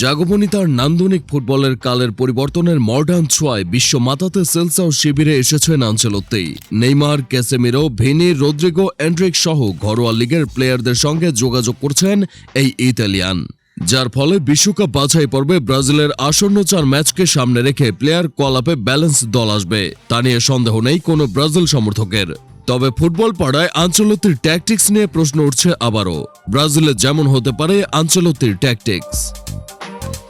জাগবনী তার নান্দনিক ফুটবলের কালের পরিবর্তনের মডার্ন ছোঁয়ায় বিশ্ব মাতাতে সেলসাও শিবিরে এসেছেন আঞ্চলত্তেই Neymar, Casemiro, Vini, Rodrygo Endrick সহ ঘরোয়া লিগের প্লেয়ারদের সঙ্গে যোগাযোগ করছেন এই ইতালিয়ান। যার ফলে বিশ্বকাপ বাছাই পর্বে ব্রাজিলের আসন্ন চার ম্যাচকে সামনে রেখে প্লেয়ার কলাপে ব্যালেন্স দল আসবে। তা নিয়ে সন্দেহ নেই কোনো ব্রাজিল সমর্থকের। তবে ফুটবল পাড়ায় আঞ্চলতির ট্যাকটিক্স নিয়ে প্রশ্ন উঠছে আবারও। ব্রাজিলে যেমন হতে পারে আঞ্চলতির ট্যাকটিক্স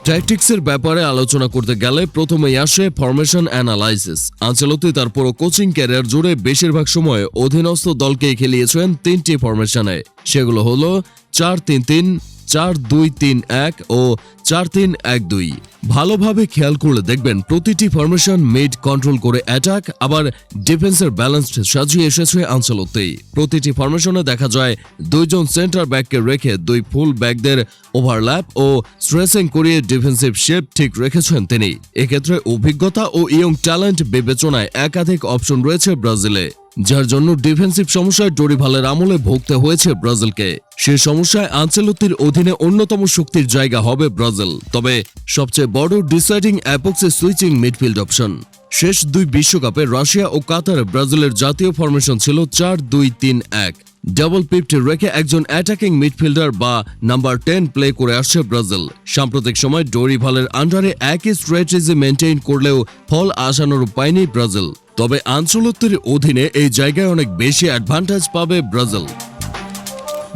ট্যাকটিক্সের ব্যাপারে আলোচনা করতে গেলে প্রথমেই আসে ফরমেশন অ্যানালাইসিস আঞ্চলতি তার পুরো কোচিং ক্যারিয়ার জুড়ে বেশিরভাগ সময় অধীনস্থ দলকেই খেলিয়েছেন তিনটি ফরমেশনে সেগুলো হলো চার তিন তিন চার দুই তিন এক ও চার তিন এক দুই। ভালোভাবে খেয়াল করলে দেখবেন প্রতিটি ফরমেশন মিড কন্ট্রোল করে অ্যাটাক আবার ডিফেন্সের ব্যালেন্সড সাজিয়ে এসেছে আঞ্চলতেই প্রতিটি ফরমেশনে দেখা যায় দুইজন সেন্টার ব্যাককে রেখে দুই ফুল ব্যাকদের ওভারল্যাপ ও স্ট্রেসিং করিয়ে ডিফেন্সিভ শেপ ঠিক রেখেছেন তিনি। এক্ষেত্রে অভিজ্ঞতা ও ইয়ং ট্যালেন্ট বিবেচনায় একাধিক অপশন রয়েছে ব্রাজিলে। যার জন্য ডিফেন্সিভ সমস্যায় ডোরিভালের আমলে ভুগতে হয়েছে ব্রাজিলকে। সে সমস্যায় আঞ্চলতির অধীনে অন্যতম শক্তির জায়গা হবে ব্রাজিল। তবে সবচেয়ে বড় ডিসাইডিং অ্যাপক্সে সুইচিং মিডফিল্ড অপশন। শেষ দুই বিশ্বকাপে রাশিয়া ও কাতার ব্রাজিলের জাতীয় ফরমেশন ছিল চার দুই তিন এক। ডাবল পিপটে রেখে একজন অ্যাটাকিং মিডফিল্ডার বা নাম্বার টেন প্লে করে আসছে ব্রাজিল। সাম্প্রতিক সময় ডোরিভালের আন্ডারে একই স্ট্র্যাটেজি মেনটেইন করলেও ফল আসানোর পায়নি ব্রাজিল। তবে আঞ্চলত্বের অধীনে এই জায়গায় অনেক বেশি অ্যাডভান্টেজ পাবে ব্রাজিল।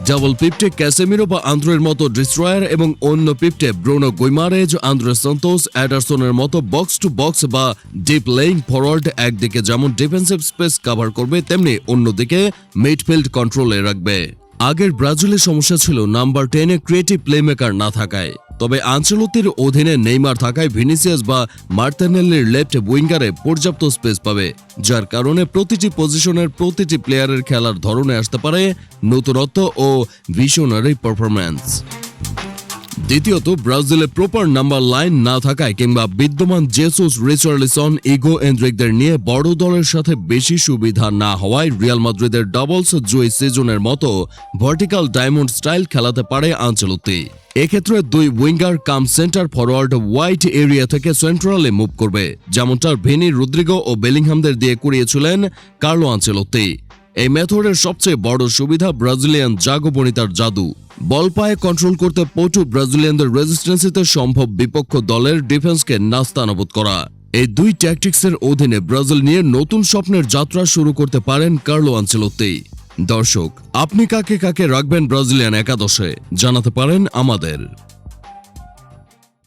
ডাবল পিপটে ক্যাসেমিরো বা আন্দ্রের মতো ডিস্ট্রয়ার এবং অন্য পিপটে ব্রোনো গুইমারেজ, আন্দ্রে সন্তোষ, অ্যাডারসনের মতো বক্স টু বক্স বা ডিপ লেইং ফরওয়ার্ড একদিকে যেমন ডিফেন্সিভ স্পেস কভার করবে, তেমনি অন্যদিকে মিডফিল্ড কন্ট্রোলে রাখবে। আগের ব্রাজিলের সমস্যা ছিল নাম্বার টেনে ক্রিয়েটিভ প্লেমেকার না থাকায়। তবে আঞ্চলতির অধীনে নেইমার থাকায় ভিনিসিয়াস বা মার্তেনেলের লেফট উইঙ্গারে পর্যাপ্ত স্পেস পাবে, যার কারণে প্রতিটি পজিশনের প্রতিটি প্লেয়ারের খেলার ধরনে আসতে পারে নতুনত্ব ও ভিশনারি পারফরম্যান্স। দ্বিতীয়ত, ব্রাজিলে প্রপার নাম্বার লাইন না থাকায় কিংবা বিদ্যমান জেসুস রিচার্লিসন ইগো এন্ড্রিকদের নিয়ে বড় দলের সাথে বেশি সুবিধা না হওয়ায় রিয়াল মাদ্রিদের ডাবলস জুই সিজনের মতো ভার্টিক্যাল ডায়মন্ড স্টাইল খেলাতে পারে আঞ্চলতি এক্ষেত্রে দুই winger cum centre forward wide area থেকে সেন্ট্রালে মুভ করবে, যেমনটা ভেনি রুদ্রিগো ও বেলিংহামদের দিয়ে করিয়েছিলেন কার্লো আঞ্চলতি এই মেথডের সবচেয়ে বড় সুবিধা ব্রাজিলিয়ান জাগবনিতার জাদু। বল পায়ে কন্ট্রোল করতে পটু ব্রাজিলিয়ানদের রেজিস্ট্যান্সিতে সম্ভব বিপক্ষ দলের ডিফেন্সকে নাস্তানাবুদ করা। এই দুই ট্যাকটিক্সের অধীনে ব্রাজিল নিয়ে নতুন স্বপ্নের যাত্রা শুরু করতে পারেন কার্লো আঞ্চলতেই দর্শক, আপনি কাকে কাকে রাখবেন ব্রাজিলিয়ান একাদশে? জানাতে পারেন আমাদের।